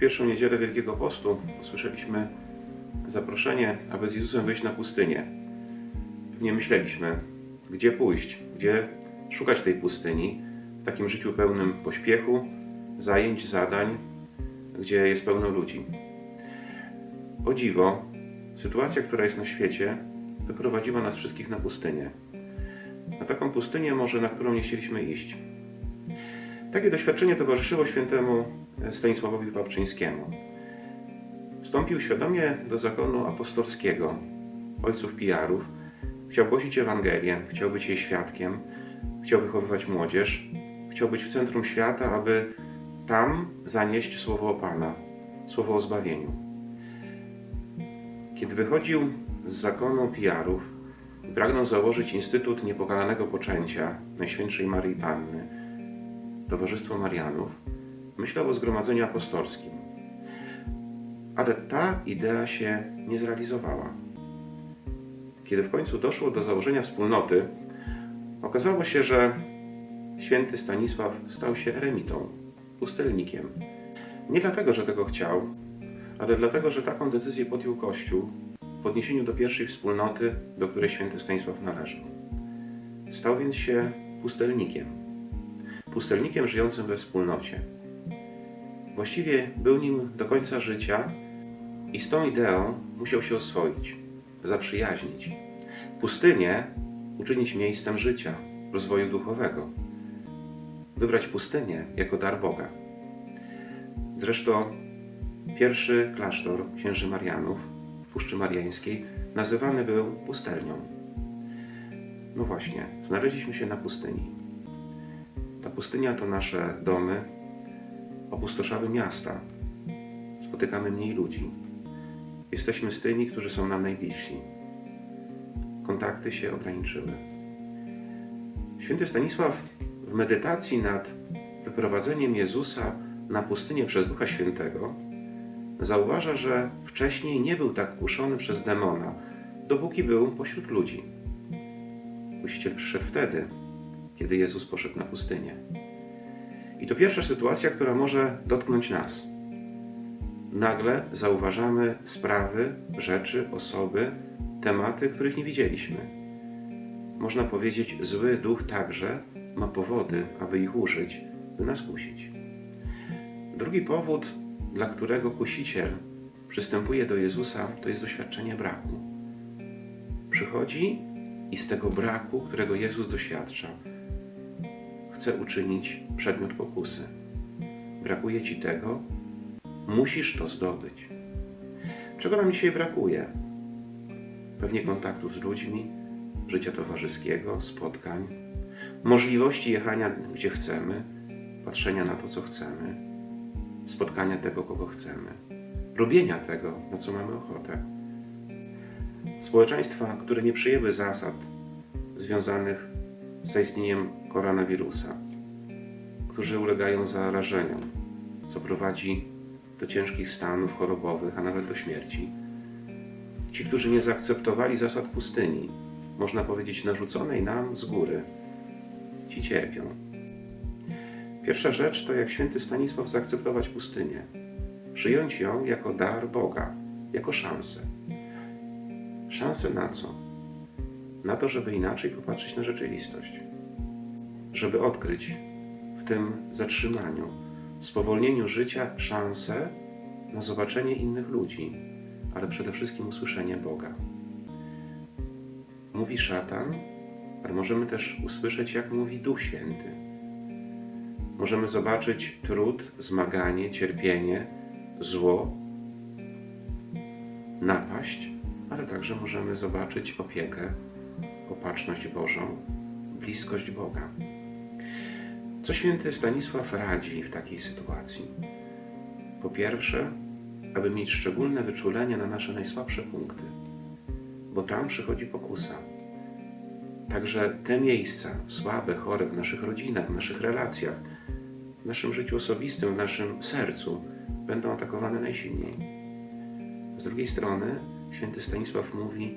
pierwszą niedzielę Wielkiego Postu usłyszeliśmy zaproszenie, aby z Jezusem wyjść na pustynię. Pewnie myśleliśmy, gdzie pójść, gdzie szukać tej pustyni w takim życiu pełnym pośpiechu, zajęć, zadań, gdzie jest pełno ludzi. O dziwo, sytuacja, która jest na świecie, wyprowadziła nas wszystkich na pustynię. Na taką pustynię może, na którą nie chcieliśmy iść. Takie doświadczenie towarzyszyło świętemu Stanisławowi Babczyńskiemu. Wstąpił świadomie do zakonu apostolskiego, ojców pijarów, chciał głosić Ewangelię, chciał być jej świadkiem, chciał wychowywać młodzież, chciał być w centrum świata, aby tam zanieść słowo o Pana, słowo o zbawieniu. Kiedy wychodził z zakonu pijarów pragnął założyć Instytut Niepokalanego Poczęcia Najświętszej Maryi Panny, Towarzystwo Marianów, myślał o zgromadzeniu apostolskim. Ale ta idea się nie zrealizowała. Kiedy w końcu doszło do założenia wspólnoty, okazało się, że święty Stanisław stał się eremitą, pustelnikiem. Nie dlatego, że tego chciał, ale dlatego, że taką decyzję podjął Kościół w odniesieniu do pierwszej wspólnoty, do której święty Stanisław należał. Stał więc się pustelnikiem. Pustelnikiem żyjącym we wspólnocie. Właściwie był nim do końca życia i z tą ideą musiał się oswoić, zaprzyjaźnić. Pustynię uczynić miejscem życia, rozwoju duchowego. Wybrać pustynię jako dar Boga. Zresztą pierwszy klasztor księży Marianów w Puszczy Mariańskiej nazywany był pustelnią. No właśnie, znaleźliśmy się na pustyni. Ta pustynia to nasze domy, opustoszały miasta. Spotykamy mniej ludzi. Jesteśmy z tymi, którzy są nam najbliżsi. Kontakty się ograniczyły. Święty Stanisław w medytacji nad wyprowadzeniem Jezusa na pustynię przez Ducha Świętego zauważa, że wcześniej nie był tak kuszony przez demona, dopóki był pośród ludzi. Kusiciel przyszedł wtedy, kiedy Jezus poszedł na pustynię. I to pierwsza sytuacja, która może dotknąć nas. Nagle zauważamy sprawy, rzeczy, osoby, tematy, których nie widzieliśmy. Można powiedzieć, zły duch także ma powody, aby ich użyć, by nas kusić. Drugi powód, dla którego kusiciel przystępuje do Jezusa, to jest doświadczenie braku. Przychodzi i z tego braku, którego Jezus doświadcza, chce uczynić przedmiot pokusy. Brakuje ci tego, musisz to zdobyć. Czego nam dzisiaj brakuje? Pewnie kontaktów z ludźmi, życia towarzyskiego, spotkań, możliwości jechania gdzie chcemy, patrzenia na to, co chcemy, spotkania tego, kogo chcemy, robienia tego, na co mamy ochotę. Społeczeństwa, które nie przyjęły zasad związanych zaistnieniem koronawirusa, którzy ulegają zarażeniom, co prowadzi do ciężkich stanów chorobowych, a nawet do śmierci. Ci, którzy nie zaakceptowali zasad pustyni, można powiedzieć narzuconej nam z góry, ci cierpią. Pierwsza rzecz to jak święty Stanisław zaakceptować pustynię, przyjąć ją jako dar Boga, jako szansę. Szansę na co? Na to, żeby inaczej popatrzeć na rzeczywistość, żeby odkryć w tym zatrzymaniu, spowolnieniu życia szansę na zobaczenie innych ludzi, ale przede wszystkim usłyszenie Boga. Mówi szatan, ale możemy też usłyszeć, jak mówi Duch Święty. Możemy zobaczyć trud, zmaganie, cierpienie, zło, napaść, ale także możemy zobaczyć opiekę, opatrzność Bożą, bliskość Boga. Co święty Stanisław radzi w takiej sytuacji? Po pierwsze, aby mieć szczególne wyczulenie na nasze najsłabsze punkty, bo tam przychodzi pokusa. Także te miejsca słabe, chore w naszych rodzinach, w naszych relacjach, w naszym życiu osobistym, w naszym sercu będą atakowane najsilniej. Z drugiej strony, święty Stanisław mówi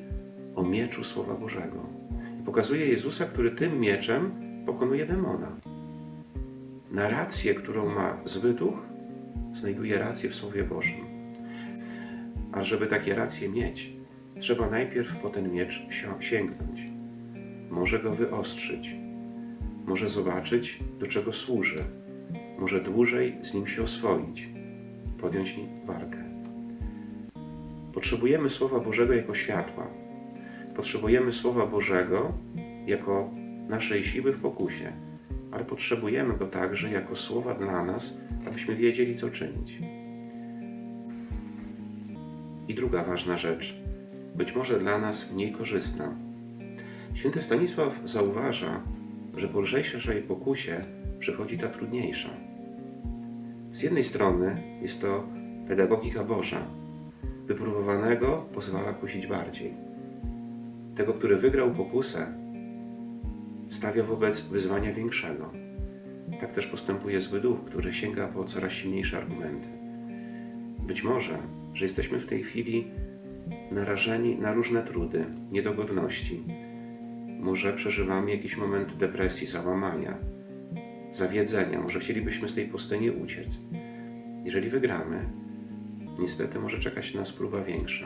o mieczu Słowa Bożego i pokazuje Jezusa, który tym mieczem pokonuje demona narrację, którą ma zły duch, znajduje rację w Słowie Bożym. A żeby takie racje mieć, trzeba najpierw po ten miecz si- sięgnąć. Może go wyostrzyć, może zobaczyć, do czego służy, może dłużej z nim się oswoić, podjąć walkę. Potrzebujemy Słowa Bożego jako światła. Potrzebujemy Słowa Bożego jako naszej siły w pokusie, ale potrzebujemy go także jako słowa dla nas, abyśmy wiedzieli, co czynić. I druga ważna rzecz, być może dla nas mniej korzystna. Święty Stanisław zauważa, że po lżejszej pokusie przychodzi ta trudniejsza. Z jednej strony jest to pedagogika Boża. Wypróbowanego pozwala kusić bardziej. Tego, który wygrał pokusę, stawia wobec wyzwania większego. Tak też postępuje zły duch, który sięga po coraz silniejsze argumenty. Być może, że jesteśmy w tej chwili narażeni na różne trudy, niedogodności. Może przeżywamy jakiś moment depresji, załamania, zawiedzenia, może chcielibyśmy z tej pustyni uciec. Jeżeli wygramy, niestety może czekać nas próba większa.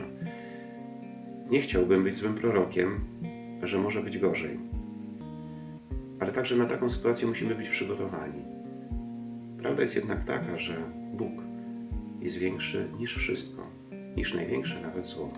Nie chciałbym być złym prorokiem, że może być gorzej. Ale także na taką sytuację musimy być przygotowani. Prawda jest jednak taka, że Bóg jest większy niż wszystko, niż największe nawet zło.